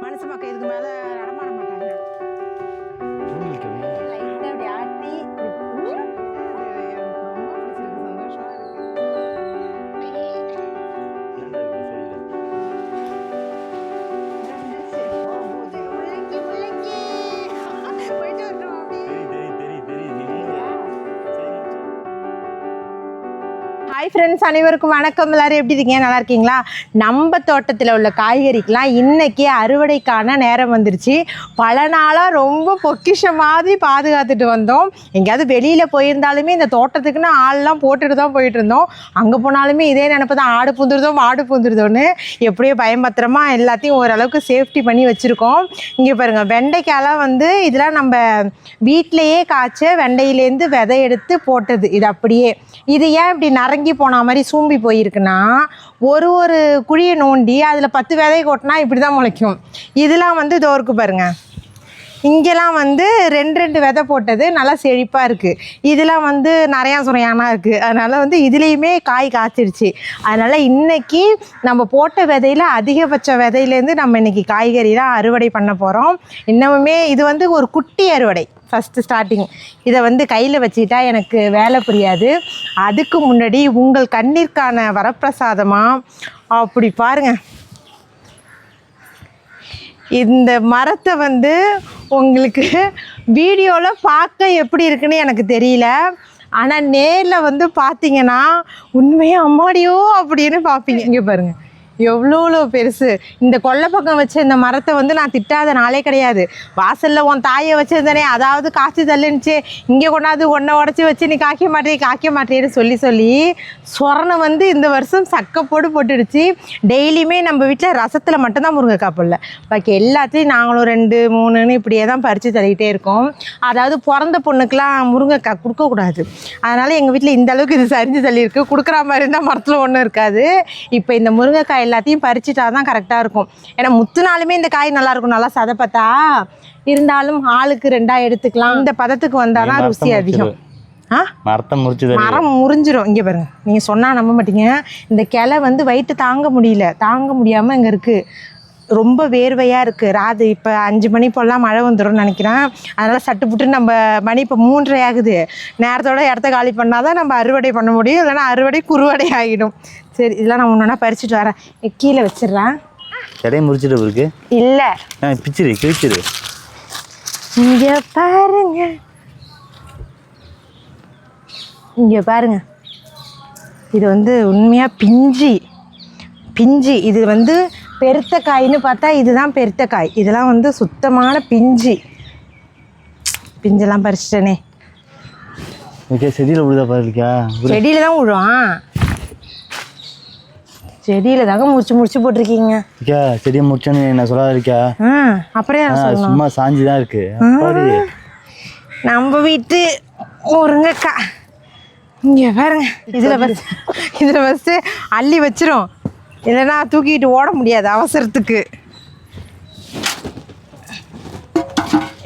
மனுஷ மக்கள் இதுக்கு மேலே ஃப்ரெண்ட்ஸ் அனைவருக்கும் வணக்கம். எல்லோரும் எப்படி இருக்கீங்க? நல்லா இருக்கீங்களா? நம்ம தோட்டத்தில் உள்ள காய்கறிக்கெலாம் இன்றைக்கி அறுவடைக்கான நேரம் வந்துருச்சு. பல நாளாக ரொம்ப பொக்கிஷ மாதிரி பாதுகாத்துட்டு வந்தோம். எங்கேயாவது வெளியில் போயிருந்தாலுமே இந்த தோட்டத்துக்குன்னு ஆள்லாம் போட்டுட்டு தான் போயிட்டு இருந்தோம். அங்கே போனாலுமே இதே நினப்பு தான். ஆடு பூந்துருதோ மாடு பூந்துருதோன்னு எப்படியோ பயம்பத்திரமா எல்லாத்தையும் ஓரளவுக்கு சேஃப்டி பண்ணி வச்சுருக்கோம். இங்கே பாருங்கள் வெண்டைக்காயெல்லாம் வந்து இதெல்லாம் நம்ம வீட்டிலையே காய்ச்ச வெண்டையிலேருந்து விதை எடுத்து போட்டது. இது அப்படியே. இது ஏன் இப்படி நரங்கி போன மாதிரி சூம்பி போயிருக்குன்னா ஒரு ஒரு குழியை நோண்டி அதில் பத்து விதையை கொட்டினா இப்படி தான் முளைக்கும். இதெல்லாம் வந்து இதோ பாருங்கள் இங்கெல்லாம் வந்து ரெண்டு ரெண்டு விதை போட்டது நல்லா செழிப்பாக இருக்குது இதெல்லாம் வந்து நிறையா சுரையானா இருக்குது அதனால் வந்து இதுலேயுமே காய் காய்ச்சிருச்சு. அதனால் இன்னைக்கு நம்ம போட்ட விதையில் அதிகபட்ச விதையிலேருந்து நம்ம இன்னைக்கு காய்கறிலாம் அறுவடை பண்ண போகிறோம் இன்னமுமே இது வந்து ஒரு குட்டி அறுவடை. ஃபஸ்ட்டு ஸ்டார்டிங் இதை வந்து கையில் வச்சுக்கிட்டா எனக்கு வேலை புரியாது. அதுக்கு முன்னாடி உங்கள் கண்ணிற்கான வரப்பிரசாதமாக அப்படி பாருங்கள் இந்த மரத்தை வந்து உங்களுக்கு வீடியோவில் பார்க்க எப்படி இருக்குன்னு எனக்கு தெரியல. ஆனால் நேரில் வந்து பார்த்தீங்கன்னா உண்மையாக அம்மாடியோ அப்படின்னு பார்ப்பீங்க. இங்கே பாருங்கள் எவ்வளோ பெருசு. இந்த கொல்லை பக்கம் வச்ச இந்த மரத்தை வந்து நான் திட்டாத நாளே கிடையாது. வாசலில் உன் தாயை வச்சுருந்தேனே அதாவது காய்ச்சி தள்ளுனுச்சு. இங்கே கொண்டாந்து ஒன்றை உடச்சி வச்சு நீ காய்க்க மாட்டே காய்க்க மாட்டேன்னு சொல்லி சொல்லி சொரணை வந்து இந்த வருஷம் சக்கப்போடு போட்டுடுச்சு. டெய்லியுமே நம்ம வீட்டில் ரசத்தில் மட்டும்தான் முருங்கைக்காய் போடல. பாக்கி எல்லாத்தையும் நாங்களும் ரெண்டு மூணுன்னு இப்படியே தான் பறித்து தள்ளிக்கிட்டே இருக்கோம். அதாவது பிறந்த பொண்ணுக்கெலாம் முருங்கைக்காய் கொடுக்கக்கூடாது அதனால் எங்கள் வீட்டில் இந்த அளவுக்கு இது சரிஞ்சு தள்ளியிருக்கு. கொடுக்குற மாதிரி இருந்தால் மரத்தில் ஒன்றும் இருக்காது. இப்போ இந்த முருங்கைக்காயில் எல்லாத்தையும் பறிச்சுட்டா தான் கரெக்டாக இருக்கும். ஏன்னா முத்துனாலுமே இந்த காய் நல்லா இருக்கும் நல்லா சதப்பத்தா? இருந்தாலும் ஆளுக்கு ரெண்டா எடுத்துக்கலாம். இந்த பதத்துக்கு வந்தால் தான் ருசி அதிகம். ஆ? மரத்தை முறிச்சு மரம் முறிஞ்சிரும். இங்கே பாருங்க. நீங்கள் சொன்னால் நம்ப மாட்டீங்க. இந்த கிளை வந்து வயிற்று தாங்க முடியல. தாங்க முடியாமல் இங்கே இருக்குது ரொம்ப வேர்வையாக இருக்குது ராது இப்போ அஞ்சு மணி போலாம் மழை வந்துடும்னு நினைக்கிறேன். அதனால் சட்டு புட்டு நம்ம மணி இப்போ மூன்றரை ஆகுது. நேரத்தோட இடத்த காலி பண்ணால் தான் நம்ம அறுவடை பண்ண முடியும். இல்லைன்னா அறுவடை குறுவடை ஆகிடும். சரி இதெல்லாம் நான் ஒன்று பறிச்சுட்டு வரேன். கீழே வச்சிடுறேன். இடையே முறிச்சிட்டு இருக்கு இல்லை. பிச்சிரு கிழிச்சிரு. இங்கே பாருங்க. இங்கே பாருங்க. இது வந்து உண்மையாக பிஞ்சி. பிஞ்சு. இது வந்து பெருத்த காய்னு பார்த்தா இதுதான் பெருத்த காய் இதெல்லாம் வந்து சுத்தமான பிஞ்சு. பிஞ்செல்லாம் பறிச்சிட்டனே. ஓகே செடியில் விழுதா பாருக்கா செடியில் தான் விழுவான் செடியில் தாங்க முடிச்சு முடிச்சு போட்டிருக்கீங்க. இருக்கா செடியை முடிச்சோன்னு நான் சொல்லாத இருக்கா அப்புறம் சும்மா சாஞ்சி தான் இருக்கு. நம்ம வீட்டு முருங்கைக்காய் இங்கே பாருங்க. இதில் ஃபஸ்ட் இதில் ஃபஸ்ட்டு அள்ளி வச்சிரும். இல்லைன்னா தூக்கிட்டு ஓட முடியாது அவசரத்துக்கு.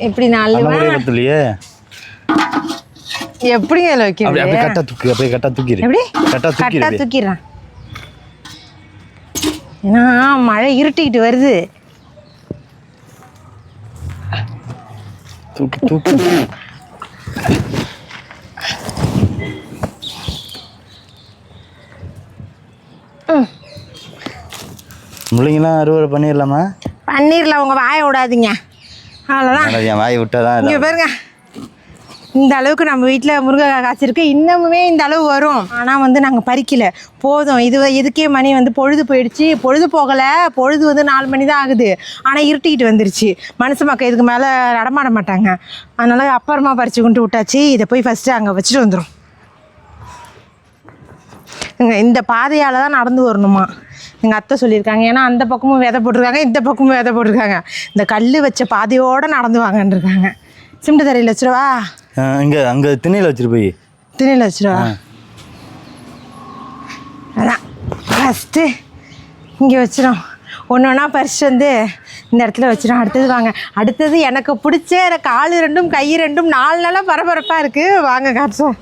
இப்படி நான் அள்ளுவேன் எப்படிங்க இதில் அப்படி வைக்கிறது? அப்படியே கட்டா தூக்கு அப்படியே கட்டா தூக்கிடு. எப்படி? கட்டா. தூக்கிடுறேன். ஏன்னா மழை இருட்டிக்கிட்டு வருது. தூக்கி தூக்கி. முள்ளைங்கெல்லாம் அறுவடை பண்ணிடலாமா? பன்னீரில் உங்கள் வாயை விடாதீங்க. அவ்வளோதான் என் வாய் விட்டாதான் இங்கே. பாருங்க. இந்த அளவுக்கு நம்ம வீட்டில் முருங்கைக்காய் காய்ச்சிருக்கு. இன்னமுமே இந்த அளவு வரும். ஆனால் வந்து நாங்கள் பறிக்கல. போதும். இது இதுக்கே மணி வந்து பொழுது போயிடுச்சு. பொழுது போகலை. பொழுது வந்து நாலு மணி தான் ஆகுது. ஆனால் இருட்டிக்கிட்டு வந்துருச்சு. மனுஷ மக்கள் இதுக்கு மேலே நடமாட மாட்டாங்க. அதனால் அப்புறமா பறித்து கொண்டு விட்டாச்சு. இதை போய் ஃபஸ்ட்டு அங்கே வச்சுட்டு வந்துடும் இந்த பாதையால் தான் நடந்து வரணுமா? எங்கள் அத்தை சொல்லியிருக்காங்க. ஏன்னா அந்த பக்கமும் விதை போட்டிருக்காங்க. இந்த பக்கமும் விதை போட்டிருக்காங்க. இந்த கல் வச்ச பாதையோடு நடந்து வாங்கன்னு இருக்காங்க. சிமெண்ட் தரையில் வச்சுருவா? இங்க அங்கே திண்ணையில் வச்சிரு போய். திணையில் வச்சிருவா அதான் ஃபஸ்ட்டு இங்கே வச்சிரும். ஒன்று ஒன்றா பறிச்சு வந்து இந்த இடத்துல வச்சிரும். அடுத்தது வாங்க. அடுத்தது எனக்கு பிடிச்ச எனக்கு கால் ரெண்டும் கை ரெண்டும் நாலு நாளாக பரபரப்பாக இருக்குது வாங்க காட்டுறோம்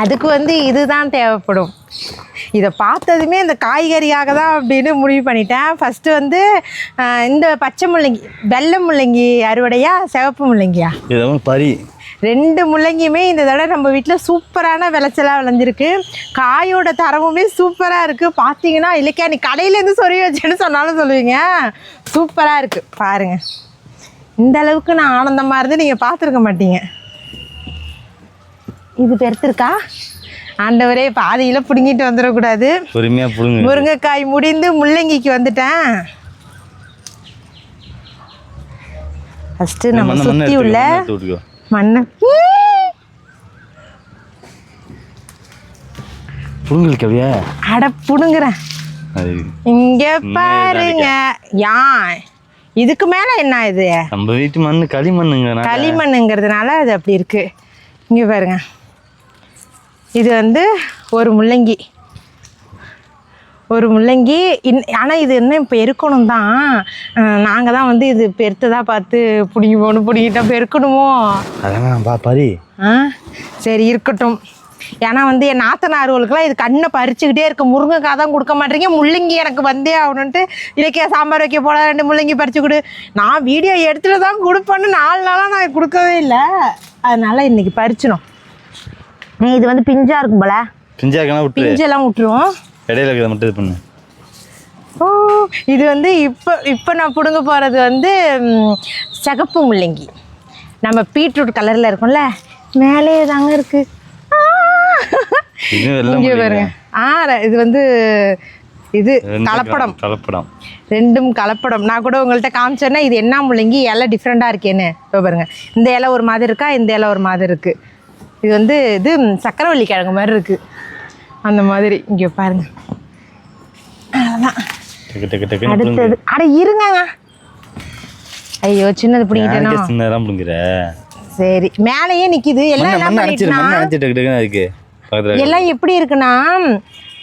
அதுக்கு வந்து இதுதான் தேவைப்படும். இதை பார்த்ததுமே இந்த காய்கறியாக தான் அப்படின்னு முடிவு பண்ணிட்டேன். ஃபஸ்ட்டு வந்து இந்த பச்சை முள்ளங்கி வெள்ளை முள்ளங்கி அறுவடையா சிவப்பு முள்ளங்கியா? இது வந்து பரி ரெண்டு முள்ளங்கியுமே இந்த தடவை நம்ம வீட்டில் சூப்பரான விளைச்சலாக விளைஞ்சிருக்கு. காயோட தரமுமே சூப்பராக இருக்குது பார்த்தீங்கன்னா இல்லைக்கா நீ கடையிலேருந்து சொறி வச்சேன்னு சொன்னாலும் சொல்லுவீங்க. சூப்பராக இருக்குது பாருங்கள் இந்த அளவுக்கு நான் ஆனந்தமாக இருந்து நீங்கள் பார்த்துருக்க மாட்டீங்க. இது பெருத்திருக்கா? ஆண்டவரே பாதியில் பிடுங்கிட்டு வந்துடக்கூடாது பொறுமையாக பிடுங்க. முருங்கைக்காய் முடிந்து முள்ளங்கிக்கு வந்துட்டேன். ஃபஸ்ட்டு நம்ம சுற்றி உள்ள மண்ணை புடுங்கல் கவியா. அட புடுங்குறேன். இங்க பாருங்க. யான் இதுக்கு மேல என்ன இது? நம்ம வீட்டு மண் களிமண்ணுங்க களிமண்ணுங்கிறதுனால அது அப்படி இருக்கு. இங்க பாருங்க. இது வந்து ஒரு முள்ளங்கி. ஒரு முள்ளங்கி இன் ஆனால் இது இன்னும் இப்போ எருக்கணும் தான் நாங்கள் தான் வந்து இது பெருத்ததாக பார்த்து பிடிங்கி போகணும் பிடிங்கிட்டா பெருக்கணுமோ? அதெல்லாம் பா பரி. ஆ சரி இருக்கட்டும். ஏன்னா வந்து என் நாத்தனார்களுக்கெல்லாம் இது கண்ணை பறிச்சுக்கிட்டே இருக்க. முருங்கைக்காய் தான் கொடுக்க மாட்டீங்க. முள்ளங்கி எனக்கு வந்தே ஆகணுன்ட்டு இலக்கிய சாம்பார் வைக்க போல ரெண்டு முள்ளங்கி பறிச்சு கொடு. நான் வீடியோ எடுத்துகிட்டு தான் கொடுப்பேன்னு நாலு நாளாக நான் கொடுக்கவே இல்லை. அதனால இன்னைக்கு பறிச்சிடும் நீ இது வந்து பிஞ்சா இருக்கும் போல. பிஞ்சாக்கனா விட்டு பிஞ்செல்லாம் விட்டுருவோம். இடையில இருக்கிறத மட்டும் இது பண்ணு. ஓ இது வந்து இப்போ இப்போ நான் பிடுங்க போகிறது வந்து சிகப்பு முள்ளங்கி. நம்ம பீட்ரூட் கலரில் இருக்கும்ல மேலே தாங்க இருக்கு. வெள்ளை இங்கே. பாருங்க. ஆ இது வந்து இது கலப்படம். கலப்படம். ரெண்டும் கலப்படம். நான் கூட உங்கள்கிட்ட காமிச்சேன்னா இது என்ன முள்ளங்கி இலை டிஃப்ரெண்ட்டாக இருக்கேன்னு. இப்போ பாருங்க. இந்த இலை ஒரு மாதிரி இருக்கா இந்த இலை ஒரு மாதிரி இருக்கு. இது வந்து இது சக்கரவள்ளி கிழங்கு மாதிரி இருக்கு. அந்த மாதிரி. இங்கே பாருங்க. அடுத்தது. அட இருங்கங்க. ஐயோ சின்னது பிடிக்கிட்டேனோ சின்னதெல்லாம் பிடுங்குற சரி. மேலேயே நிக்குது. எல்லாம் எல்லாம் எப்படி இருக்குன்னா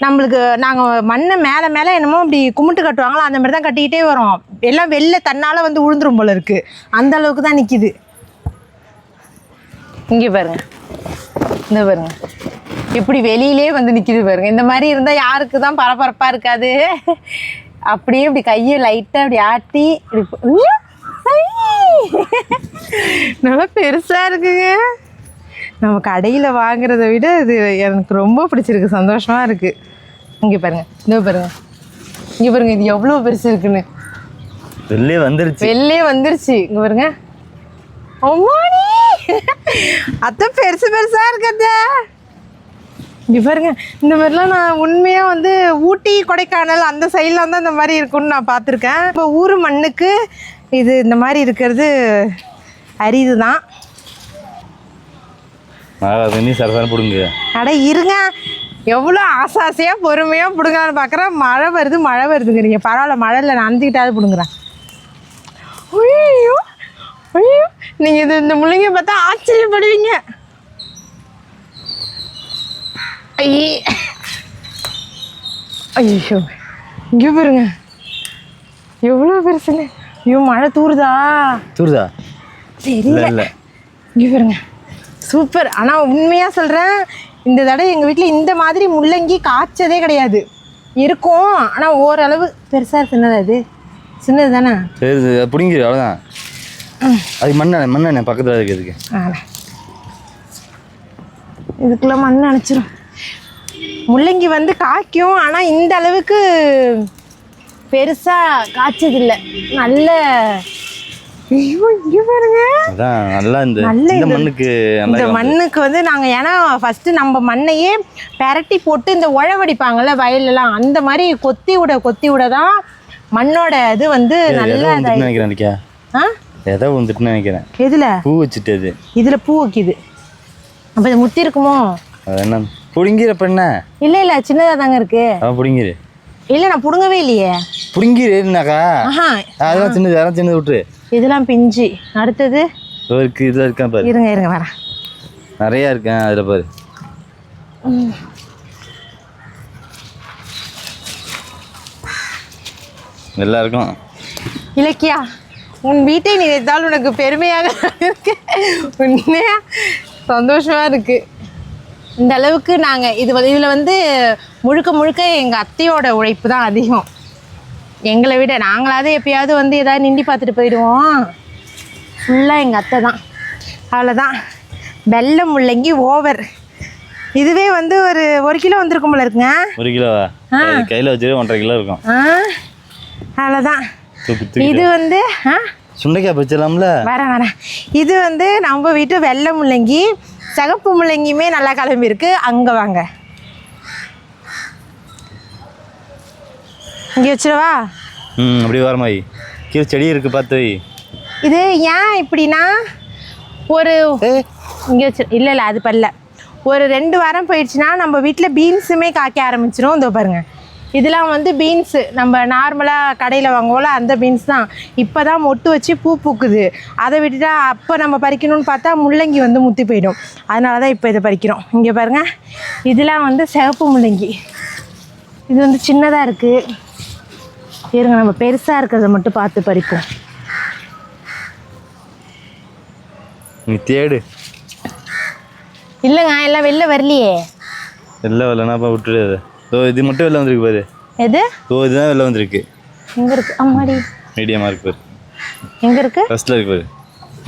நம்மளுக்கு நாங்கள் மண்ணை மேலே மேலே என்னமோ இப்படி கும்பிட்டு கட்டுவாங்களோ அந்த மாதிரி தான் கட்டிக்கிட்டே வரோம். எல்லாம் வெளில தன்னால் வந்து உழுந்துரும் போல இருக்கு. அந்த அளவுக்கு தான் நிற்கிது இங்கே பாருங்க. இந்த பாருங்க. எப்படி வெளியிலே வந்து நிற்கிது பாருங்க. இந்த மாதிரி இருந்தால் யாருக்கு தான் பரபரப்பாக இருக்காது? அப்படியே இப்படி கையை லைட்டாக அப்படி ஆட்டி! நல்லா பெருசாக இருக்குங்க. நம்ம கடையில் வாங்குறத விட இது எனக்கு ரொம்ப பிடிச்சிருக்கு. சந்தோஷமாக இருக்குது இங்கே பாருங்க. இந்த பாருங்க. இங்கே பாருங்க. இது எவ்வளோ பெருசு இருக்குன்னு. வெளியே வந்துருச்சு. வெளிலே வந்துருச்சு. இங்கே பாருங்க. அம்மாடி அத்தை பெருசு பெருசாக இருக்கத்த இங்கே பாருங்க இந்த மாதிரிலாம் நான் உண்மையாக வந்து ஊட்டி கொடைக்கானல் அந்த சைடில் தான் இந்த மாதிரி இருக்கும்னு நான் பார்த்துருக்கேன். இப்போ ஊர் மண்ணுக்கு இது இந்த மாதிரி இருக்கிறது அரிது தான். அட இருங்க எவ்வளோ ஆசை ஆசையாக பொறுமையாக பிடுங்கலான்னு பார்க்குறேன். மழை வருது மழை வருதுங்கிறீங்க. பரவாயில்ல மழையில் நனைஞ்சிக்கிட்டாவது பிடுங்குறேன். ஐயோ ஐயோ நீங்கள் இது இந்த முள்ளைங்க பார்த்தா ஆச்சரியப்படுவீங்க. ஐயே ஐயோ இங்கே பாருங்க. எவ்வளோ பெருசுன்னு ஐயோ மழை தூறுதா தூருதா? தெரியல. இங்கே பாருங்க. சூப்பர். ஆனால் உண்மையாக சொல்கிறேன் இந்த தடவை எங்கள் வீட்டில் இந்த மாதிரி முள்ளங்கி காய்ச்சதே கிடையாது. இருக்கும் ஆனால் ஓரளவு பெருசாக சின்னதா இது. சின்னது தானே சரி அது பிடுங்கிரு அவ்வளோதான் அதுக்கு மண்ணெண்ணெய் மண்ணெண்ணெய் பக்கத்தில் இருக்கிறதுக்கு ஆ இதுக்குள்ள மண் அணைச்சிரும். முள்ளங்கி வந்து காய்க்கும் ஆனால் இந்த அளவுக்கு பெருசாக காய்ச்சதில்லை. நல்ல ஐயோ இங்கே பாருங்க. அதான் நல்லா இந்த நல்ல இந்த இது. மண்ணுக்கு இந்த நல்லா மண்ணுக்கு வந்து நாங்கள் ஏன்னா ஃபஸ்ட்டு நம்ம மண்ணையே பெரட்டி போட்டு இந்த உழவடிப்பாங்கல்ல வயல்லலாம். அந்த மாதிரி கொத்தி விட கொத்தி விட தான் மண்ணோட இது வந்து நல்ல நினைக்கிறேன் எதோ வந்துட்டுன்னு நினைக்கிறேன். எதில்? பூ வச்சுட்டு அது இதில் பூ வைக்குது. அப்போ இது முத்தி இருக்குமோ? அது என்ன? பிடுங்கிற என்ன? இல்லை இல்லை சின்னதாக தாங்க இருக்கு. அவன் பிடுங்கிரு. இல்லை நான் பிடுங்கவே இல்லையே. பிடுங்கிருனாக்கா ஆஹா. அதெல்லாம் சின்னது அதெல்லாம் சின்னது விட்டுரு. இதெல்லாம் பிஞ்சு. அடுத்தது? இருக்கு இதில் இருக்கான் பாரு. இருங்க இருங்க வரேன். நிறையா இருக்கேன் அதில் பாரு. எல்லாருக்கும். இலக்கியா? உன் வீட்டை நினைத்தால் உனக்கு பெருமையாக இருக்கு. உண்மையா? சந்தோஷமா இருக்கு. இந்த அளவுக்கு நாங்கள் இது இதில் வந்து முழுக்க முழுக்க எங்கள் அத்தையோட உழைப்பு தான் அதிகம். எங்களை விட நாங்களாவது எப்பயாவது வந்து ஏதாவது நிண்டி பார்த்துட்டு போயிடுவோம். ஃபுல்லாக எங்கள் அத்தை தான். அவ்வளோதான் வெள்ளை முள்ளங்கி ஓவர். இதுவே வந்து ஒரு ஒரு கிலோ வந்திருக்கும் போல இருக்குங்க. ஒரு கிலோவா? கையில் வச்சுட்டு ஒன்றரை கிலோ இருக்கும். அவ்வளோதான் இது வந்து சுண்டைக்காய் பச்சிடலாம்ல வரேன் வரேன். இது வந்து நம்ம வீட்டு வெள்ளை முள்ளங்கி சிகப்பு முள்ளங்கியுமே நல்லா கிளம்பியிருக்கு. அங்கே வாங்க. இங்கே வச்சிடவா? ம் அப்படியே வரமாயி கீழே செடி இருக்கு பார்த்து இது ஏன் இப்படின்னா ஒரு இங்கே வச்சு இல்லை இல்லை அது பல்ல. ஒரு ரெண்டு வாரம் போயிடுச்சுன்னா நம்ம வீட்டில் பீன்ஸுமே காய்க்க ஆரம்பிச்சிரும். இதோ பாருங்க. இதெல்லாம் வந்து பீன்ஸு நம்ம நார்மலாக கடையில் வாங்குவோம்ல அந்த பீன்ஸ் தான். இப்போ தான் மொட்டு வச்சு பூ பூக்குது. அதை விட்டுட்டா அப்போ நம்ம பறிக்கணும்னு பார்த்தா முள்ளங்கி வந்து முத்தி போயிடும். அதனால தான் இப்போ இதை பறிக்கிறோம். இங்கே பாருங்கள் இதெல்லாம் வந்து சிகப்பு முள்ளங்கி. இது வந்து சின்னதாக இருக்குது இருங்க நம்ம பெருசாக இருக்கிறத மட்டும் பார்த்து பறிப்போம். நீ தேடு. இல்லைங்க எல்லாம் வெளில வரலையே. வெளில வரலனாப்பா விட்டுடு அதை. ஓ இது மட்டும் வெளில வந்திருக்கு பாரு. எது? ஓ இதுதான் வெளில வந்திருக்கு. எங்கே இருக்கு? அம்மாடி. மீடியமாக இருக்கு பாரு. எங்கே இருக்கு? ஃபஸ்ட்டில் இருக்கு பாரு.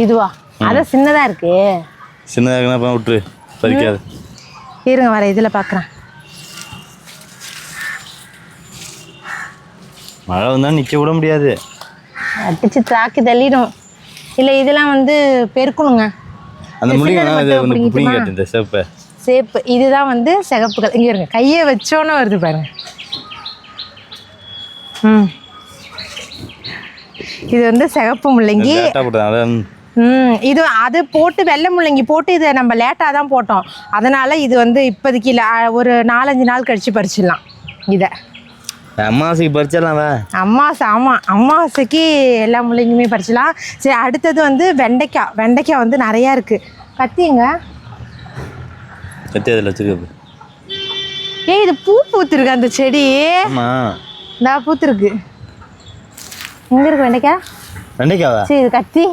இதுவா? அதான் சின்னதாக இருக்கு. சின்னதாக இருக்குனாப்பா விட்டுரு. பறிக்காது. இருங்க வர இதில் பார்க்குறேன் மழை வந்தால் நிற்க விட முடியாது. அடிச்சு தாக்கி தள்ளிடும். இல்லை இதெல்லாம் வந்து பெருக்கணுங்க. அந்த சின்னது வந்து? காட்டு இந்த சேப்பை சேப்பு இதுதான் வந்து சிகப்புகள். இங்கே இருங்க. கையை வச்சோன்னு வருது பாருங்க. ம். இது வந்து சிகப்பு முள்ளங்கி. ம். இது அது போட்டு வெள்ளை முள்ளங்கி போட்டு இதை நம்ம லேட்டாக தான் போட்டோம். அதனால் இது வந்து இப்போதைக்கு இல்லை. ஒரு நாலஞ்சு நாள் கழித்து பறிச்சிடலாம். இதை. அம்மாவாசைக்கு பறிச்சிடலாம் அம்மாவாசை ஆமாம் அம்மாவாசைக்கு எல்லா முள்ளங்கியுமே பறிச்சலாம் சரி அடுத்தது வந்து வெண்டைக்காய். வெண்டைக்காய் வந்து நிறையா இருக்குது கத்திங்க கத்தி அதில் வச்சுக்க ஏய் இது பூ பூத்துருக்கு அந்த செடி. ஆமாம் இந்தா பூத்துருக்கு. எங்கே இருக்கு வெண்டைக்காய் வெண்டைக்காவா? சரி இது கத்தி.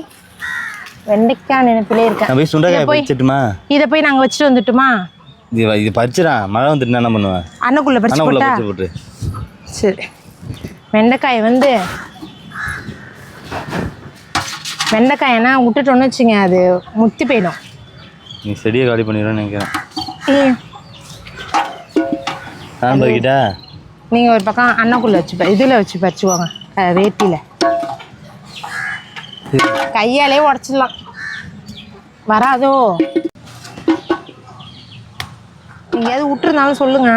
வெண்டைக்காய் நினைப்பிலே இருக்கேன். நான் போய் சுண்டைக்காய் பறிச்சிட்டுமா? இதை போய் நாங்கள் வச்சுட்டு வந்துட்டுமா? இது இது பறிச்சிடான் மழை வந்துட்டு என்ன பண்ணுவேன் அன்னக்குள்ளே பறிச்சு அண்ணாக்குள்ள போட்டா? போட்டு. சரி. வெண்டைக்காய் வந்து வெண்டைக்காயனா விட்டுட்டோன்னு வச்சுங்க அது முத்தி போயிடும். நீ செடியை காலி பண்ணிடுவேன்னு நினைக்கிறேன். பறிக்கிட்டா நீங்கள் ஒரு பக்கம் அன்னக்குள்ளே வச்சு இதில் வச்சு பறிச்சுக்கோங்க. அஹ், வேட்டியில். கையாலே உடச்சிடலாம். வராதோ? எங்கேயாவது விட்டுருந்தாலும் சொல்லுங்க.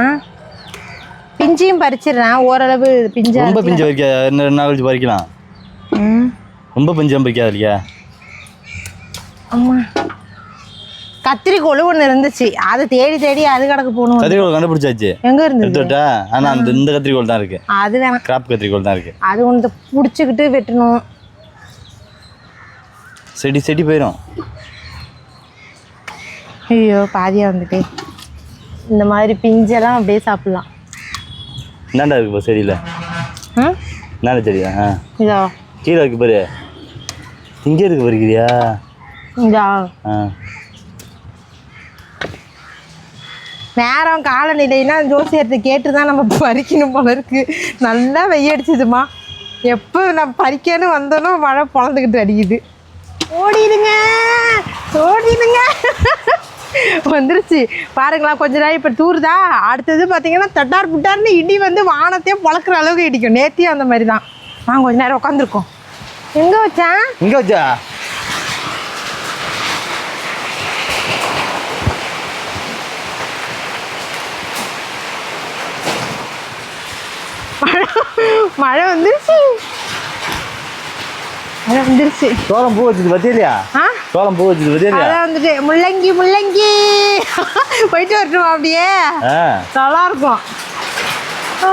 பிஞ்சையும் பறிச்சிடுறேன். ஓரளவு பிஞ்சா ரொம்ப பிஞ்சு பறிக்க இன்னும் ரெண்டு நாள் கழிச்சு பறிக்கலாம். ரொம்ப பிஞ்சம் பறிக்காது இல்லையா? அம்மா. கத்திரிக்கோள் ஒன்று இருந்துச்சு. அதை தேடி தேடி அது கிடக்கு போகணும் கத்திரிக்கோள் கண்டுபிடிச்சாச்சு? எங்கே விட்டா? ஆனால் அந்த இந்த கத்திரிக்கோள் தான் இருக்கு. அது வேணாம். கிராப் கத்திரிக்கோள் தான் இருக்கு. அது ஒன்று பிடிச்சிக்கிட்டு வெட்டணும். செடி செடி போயிடும் ஐயோ பாதியாக வந்துட்டு. இந்த மாதிரி பிஞ்செல்லாம் அப்படியே சாப்பிட்லாம். இந்தாண்டா இருக்கு பா செடியில்? என்னடா செடியா ஆ. இதோ. கீழே இருக்கு பாரு. இங்கே இருக்கு பறிக்கிறியா இதா. ஆ. நேரம் காலநிலைன்னா ஜோசியத்தை கேட்டு தான் நம்ம பறிக்கணும் போல இருக்குது நல்லா வெய்யடிச்சுதுமா எப்போ நான் பறிக்கன்னு வந்தோன்னோ மழை பொழந்துக்கிட்டு அடிக்குது. ஓடிடுங்க. ஓடிடுங்க. வந்துருச்சு. பாருங்களா கொஞ்ச நாள் இப்போ தூருதா? அடுத்தது பார்த்தீங்கன்னா தட்டார் புட்டார்னு இடி வந்து வானத்தையே பழக்கிற அளவுக்கு இடிக்கும். நேத்தியும் அந்த மாதிரி தான் நாங்கள் கொஞ்ச நேரம் உட்காந்துருக்கோம் எங்கே வச்சேன் எங்கே வச்சா? மழை வந்துருச்சு. மழை வந்துருச்சு. சோளம் பூ வச்சது பத்தியா? ஆ? சோளம் பூ வச்சது பத்தியா? அதான் வந்துட்டு முள்ளங்கி முள்ளங்கி. போயிட்டு வரட்டுமா அப்படியே? நல்லா இருக்கும்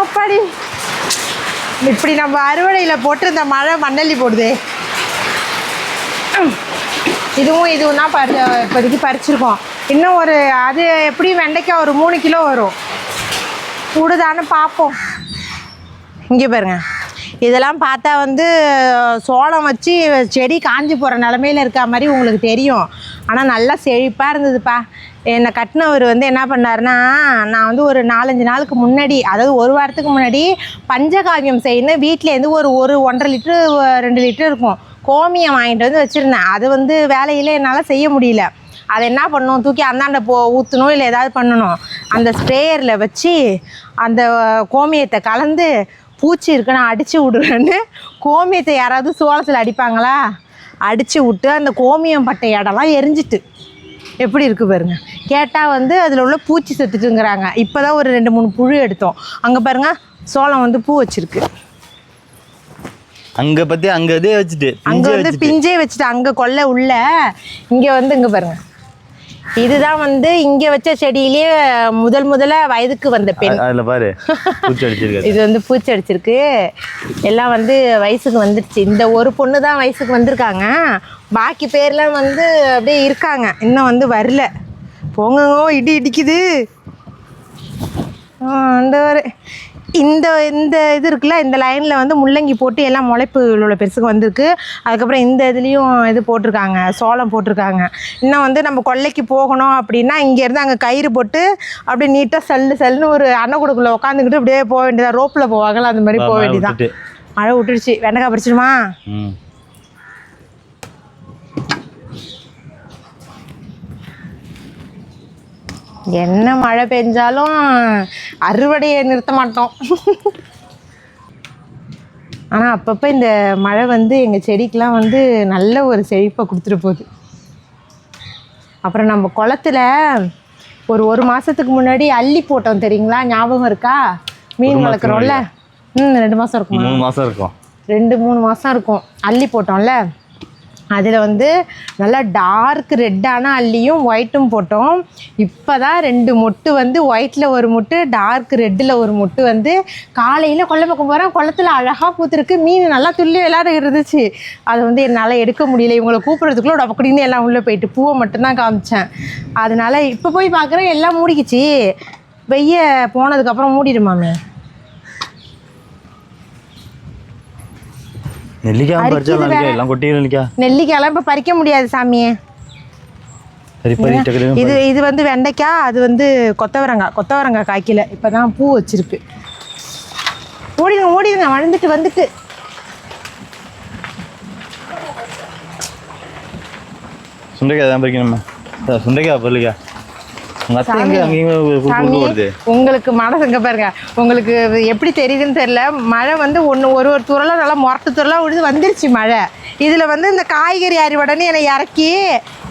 அப்பாடி. இப்படி நம்ம அறுவடையில் போட்டு இந்த மழை மண்ணள்ளி போடுதே. இதுவும் இதுவும் தான் பறி இப்போதைக்கு பறிச்சிருக்கோம். இன்னும் ஒரு அது எப்படியும் வெண்டைக்காய் ஒரு மூணு கிலோ வரும். கூடுதான்னு பார்ப்போம். இங்கே பாருங்க. இதெல்லாம் பார்த்தா வந்து சோளம் வச்சு செடி காஞ்சி போகிற நிலமையில இருக்க மாதிரி உங்களுக்கு தெரியும். ஆனால் நல்லா செழிப்பாக இருந்ததுப்பா. என்னை கட்டினவர் வந்து என்ன பண்ணாருன்னா நான் வந்து ஒரு நாலஞ்சு நாளுக்கு முன்னாடி அதாவது ஒரு வாரத்துக்கு முன்னாடி பஞ்சகாவியம் செய்யணும் வீட்டிலேருந்து ஒரு ஒரு ஒன்றரை லிட்டரு ரெண்டு லிட்டர் இருக்கும். கோமியம் வாங்கிட்டு வந்து வச்சுருந்தேன். அது வந்து வேலையில் என்னால் செய்ய முடியல. அதை என்ன பண்ணணும்? தூக்கி அந்தாண்ட போ ஊற்றணும் இல்லை ஏதாவது பண்ணணும். அந்த ஸ்ப்ரேயரில் வச்சு அந்த கோமியத்தை கலந்து பூச்சி இருக்கு நான் அடித்து விடுவேன்னு கோமியத்தை யாராவது சோளத்தில் அடிப்பாங்களா? அடித்து விட்டு அந்த கோமியம் பட்ட இடம்லாம் எரிஞ்சிட்டு. எப்படி இருக்கு பாருங்க. கேட்டால் வந்து அதில் உள்ள பூச்சி செத்துட்டுங்கிறாங்க. இப்போ தான் ஒரு ரெண்டு மூணு புழு எடுத்தோம். அங்கே பாருங்க சோளம் வந்து பூ வச்சிருக்கு. அங்க பத்தி அங்க இதே வச்சுட்டு அங்கே வந்து பிஞ்சே வச்சுட்டு அங்கே கொல்லை உள்ள இங்கே வந்து இங்கே பாருங்க. இதுதான் வந்து இங்கே வச்ச செடியிலேயே முதல் முதல்ல வயதுக்கு வந்த பெண். அதுல பாரு இது வந்து பூச்சி அடிச்சிருக்கு. எல்லாம் வந்து வயசுக்கு வந்துடுச்சு இந்த ஒரு பொண்ணு தான் வயசுக்கு வந்திருக்காங்க. பாக்கி பேர்லாம் வந்து அப்படியே இருக்காங்க. இன்னும் வந்து வரல. போங்கோ இடி இடிக்குது. ஆண்டவர். இந்த இந்த இது இருக்குல்ல இந்த லைனில் வந்து முள்ளங்கி போட்டு எல்லாம் முளைப்பு உள்ள பெருசுக்கு வந்திருக்கு. அதுக்கப்புறம் இந்த இதுலேயும் இது போட்டிருக்காங்க சோளம் போட்டிருக்காங்க. இன்னும் வந்து நம்ம கொல்லைக்கு போகணும் அப்படின்னா இங்கேருந்து அங்கே கயிறு போட்டு அப்படியே நீட்டாக சல்லு சல்லுன்னு ஒரு அன்னக்கூடக்குள்ளே உட்காந்துக்கிட்டு அப்படியே போக வேண்டியதான் ரோப்பில் போவாங்கல்ல அந்த மாதிரி போக வேண்டியதான். மழை விட்டுடுச்சு. வெண்டைக்காய் பறிச்சிடுமா? என்ன மழை பெஞ்சாலும் அறுவடையை நிறுத்த மாட்டோம். ஆனால் அப்பப்போ இந்த மழை வந்து எங்கள் செடிக்கெலாம் வந்து நல்ல ஒரு செழிப்பை கொடுத்துட்டு போகுது. அப்புறம் நம்ம குளத்துல ஒரு ஒரு மாதத்துக்கு முன்னாடி அள்ளி போட்டோம் தெரியுங்களா? ஞாபகம் இருக்கா? மீன் வளர்க்குறோம்ல. ம் ரெண்டு மாதம் இருக்குமா? மூணு மாசம் இருக்கும். ரெண்டு மூணு மாதம் இருக்கும். அள்ளி போட்டோம்ல. அதில் வந்து நல்லா டார்க் ரெட்டான அள்ளியும் ஒயிட்டும் போட்டோம். இப்போ தான் ரெண்டு மொட்டு வந்து ஒயிட்டில் ஒரு மொட்டு டார்க் ரெட்டில் ஒரு மொட்டு வந்து காலையில் கொல்லை பக்கம் போகிறேன் குளத்துல அழகாக பூத்துருக்கு. மீன் நல்லா துள்ளி விளாட இருந்துச்சு. அதை வந்து என்னால் எடுக்க முடியல. இவங்களை கூப்பிட்றதுக்குள்ள அப்படின்னு எல்லாம் உள்ளே போயிட்டு பூவை மட்டும்தான் காமிச்சேன். அதனால் இப்போ போய் பார்க்குறேன் எல்லாம் மூடிக்குச்சு. வெய்ய போனதுக்கப்புறம் மூடிடுமாமே? நெல்லிக்காய் பறிச்சா அரிக்குது நெல்லிக்காய் எல்லாம் கொட்டி நெல்லிக்காய். நெல்லிக்காயெல்லாம் இப்போ பறிக்க முடியாது சாமியே. இது இது வந்து வெண்டைக்காய் அது வந்து கொத்தவரங்காய். கொத்தவரங்காய் காய்க்கல. இப்போ தான் பூ வச்சிருக்கு. ஓடிடுங்க ஓடிடுங்க வளர்ந்துட்டு வந்துட்டு. சுண்டைக்காய் தான் பறிக்கணுமா? சுண்டைக்காய் பரலிக்கா உங்களுக்கு மனசுங்க பாருங்க. உங்களுக்கு எப்படி தெரியுதுன்னு தெரியல. மழை வந்து ஒன்று ஒரு ஒரு துறலாம் நல்லா முரட்டு துறலாம் விழுது வந்துருச்சு மழை. இதில் வந்து இந்த காய்கறி அறுவடைன்னு என்னை இறக்கி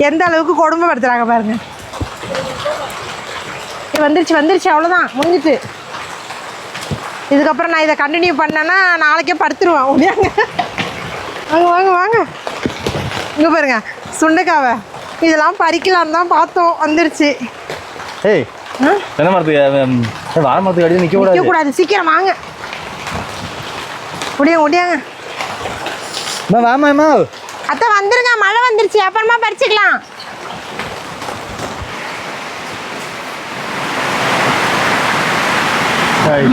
எந்த அளவுக்கு கொடுமைப்படுத்துகிறாங்க பாருங்க. இது வந்துருச்சு வந்துருச்சு அவ்வளோதான் முடிஞ்சிட்டு. இதுக்கப்புறம் நான் இதை கண்டினியூ பண்ணேன்னா நாளைக்கே படுத்துருவேன். ஓடியாங்க வாங்க வாங்க வாங்க. இங்கே பாருங்க சுண்டைக்காவை. இதெல்லாம் பறிக்கலாம் தான் பார்த்தோம் வந்துருச்சு. ஏய் ஆ? தென்னை மரத்துக்கு வாழை மரத்துக்கு அடியில் நிற்க கூடாது. கூடாது சீக்கிரம் வாங்க. முடியாங்க முடியாங்க அம்மா, வாம்மா அம்மா அத்தை வந்துருங்க. மழை வந்துருச்சு. அப்புறமா பறிச்சுக்கலாம்.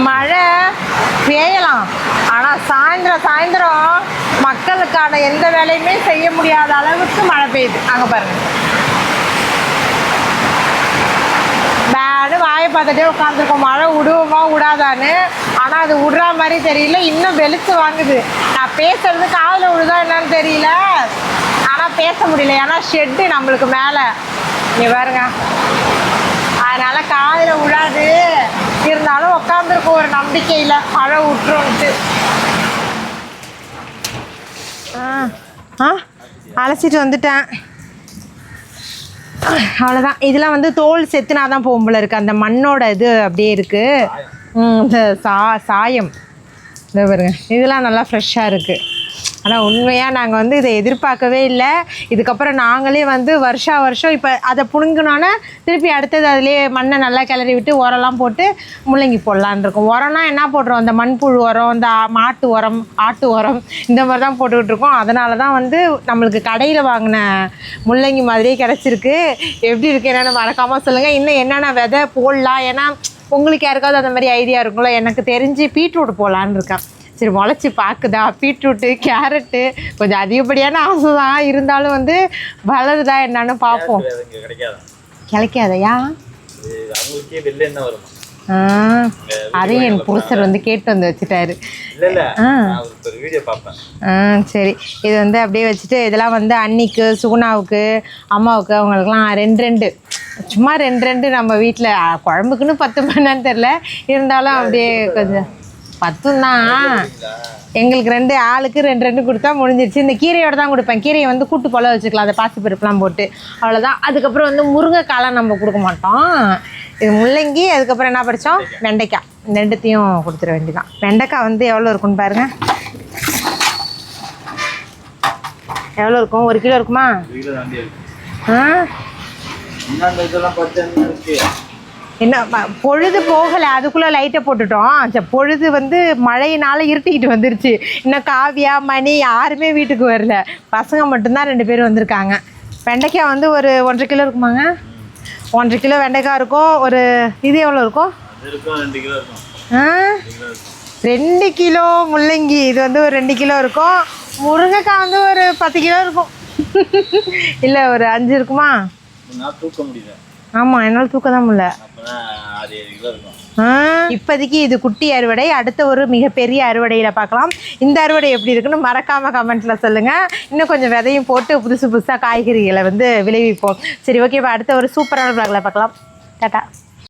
மழை பெய்யலாம். ஆனால் சாயந்தரம் சாயந்தரம் மக்களுக்கான எந்த வேலையுமே செய்ய முடியாத அளவுக்கு மழை பெய்யுது. அங்கே பாருங்க பேனு வாயை பார்த்துட்டே உட்காந்துருக்கோம் மழை விடுவோமா விடாதான்னு ஆனால் அது விடுற மாதிரி தெரியல. இன்னும் வெளுத்து வாங்குது. நான் பேசுறது காதில் விழுதா என்னன்னு தெரியல. ஆனால் பேச முடியல. ஏன்னா ஷெட்டு நம்மளுக்கு மேலே. நீ பாருங்க. அதனால காதில் விழாது இருந்தாலும் உட்காந்துருக்கும் ஒரு நம்பிக்கையில். மழை விட்டுருன்ட்டு ஆ. ஆ. அழைச்சிட்டு வந்துட்டேன். அவ்வளோதான் இதெல்லாம் வந்து தோல் செத்துனா தான் போகும்போல இருக்குது அந்த மண்ணோட இது அப்படியே இருக்குது இந்த சா சாயம். இந்த பாருங்க. இதெல்லாம் நல்லா ஃப்ரெஷ்ஷாக இருக்குது ஆனால் உண்மையாக நாங்கள் வந்து இதை எதிர்பார்க்கவே இல்லை. இதுக்கப்புறம் நாங்களே வந்து வருஷா வருஷம் இப்போ அதை புழுங்கினோன்னே திருப்பி அடுத்தது அதுலேயே மண்ணை நல்லா கிளறி விட்டு உரம்லாம் போட்டு முள்ளங்கி போடலான்னு இருக்கோம். உரம்னா என்ன போடுறோம்? இந்த மண்புழு உரம் இந்த மாட்டு உரம் ஆட்டு உரம் இந்த மாதிரி தான் போட்டுக்கிட்டு இருக்கோம். அதனால தான் வந்து நம்மளுக்கு கடையில் வாங்கின முள்ளங்கி மாதிரியே கிடச்சிருக்கு. எப்படி இருக்கு என்னென்னு மறக்காமல் சொல்லுங்கள் இன்னும் என்னென்ன விதை போடலாம்? ஏன்னா உங்களுக்கு யாருக்காவது அந்த மாதிரி ஐடியா இருக்குங்களோ எனக்கு தெரிஞ்சு பீட்ரூட் போடலான்னு இருக்கேன். சரி முளைச்சி பார்க்குதா? பீட்ரூட்டு கேரட்டு கொஞ்சம் அதிகப்படியான ஆசை தான். இருந்தாலும் வந்து வளருதா என்னன்னு பார்ப்போம். ஆ, அதையும் என் புருஷர் வந்து கேட்டு வந்து வச்சுட்டாரு. ஆ. சரி. இது வந்து அப்படியே வச்சுட்டு இதெல்லாம் வந்து அன்னிக்கு சுகுணாவுக்கு அம்மாவுக்கு அவங்களுக்குலாம் ரெண்டு ரெண்டு. சும்மா ரெண்டு ரெண்டு நம்ம வீட்டில் குழம்புக்குன்னு பத்து பண்ணான்னு தெரில இருந்தாலும் அப்படியே கொஞ்சம் பத்தும் தான் எங்களுக்கு ரெண்டு ஆளுக்கு ரெண்டு ரெண்டு கொடுத்தா முடிஞ்சிருச்சு. இந்த கீரையோட தான் கொடுப்பேன். கீரையை வந்து கூட்டு போல வச்சுக்கலாம். அதை பாசிப்பருப்புலாம் போட்டு. அவ்வளோதான் அதுக்கப்புறம் வந்து முருங்கைக்காலாம் நம்ம கொடுக்க மாட்டோம். இது முள்ளங்கி அதுக்கப்புறம் என்ன படித்தோம் வெண்டைக்காய். ரெண்டுத்தையும் கொடுத்துட வேண்டியதான் வெண்டைக்காய் வந்து எவ்வளோ இருக்குன்னு பாருங்க. எவ்வளோ இருக்கும்? ஒரு கிலோ இருக்குமா? ஆ? என்ன பொழுது போகலை அதுக்குள்ளே லைட்டை போட்டுட்டோம். பொழுது வந்து மழையினால இருட்டிக்கிட்டு வந்துருச்சு. இன்னும் காவியா மணி யாருமே வீட்டுக்கு வரல. பசங்க மட்டும்தான் ரெண்டு பேரும் வந்திருக்காங்க. வெண்டைக்காய் வந்து ஒரு ஒன்றரை கிலோ இருக்குமாங்க? ஒன்றரை கிலோ வெண்டைக்காய் இருக்கும் ஒரு இது எவ்வளோ இருக்கும் ரெண்டு கிலோ இருக்கும். ஆ? ரெண்டு கிலோ முள்ளங்கி. இது வந்து ஒரு ரெண்டு கிலோ இருக்கும் முருங்கைக்காய் வந்து ஒரு பத்து கிலோ இருக்கும். இல்லை ஒரு அஞ்சு இருக்குமா? தூக்க முடியல. ஆமாம் என்னால் தூக்க தான் முடியல. இப்போதைக்கு இது குட்டி அறுவடை அடுத்த ஒரு மிகப்பெரிய அறுவடையில் பார்க்கலாம். இந்த அறுவடை எப்படி இருக்குன்னு மறக்காம கமெண்ட்ல சொல்லுங்க. இன்னும் கொஞ்சம் விதையும் போட்டு புதுசு புதுசாக காய்கறிகளை வந்து விளைவிப்போம். சரி ஓகேப்பா அடுத்த ஒரு சூப்பரான vlogல பார்க்கலாம். டாட்டா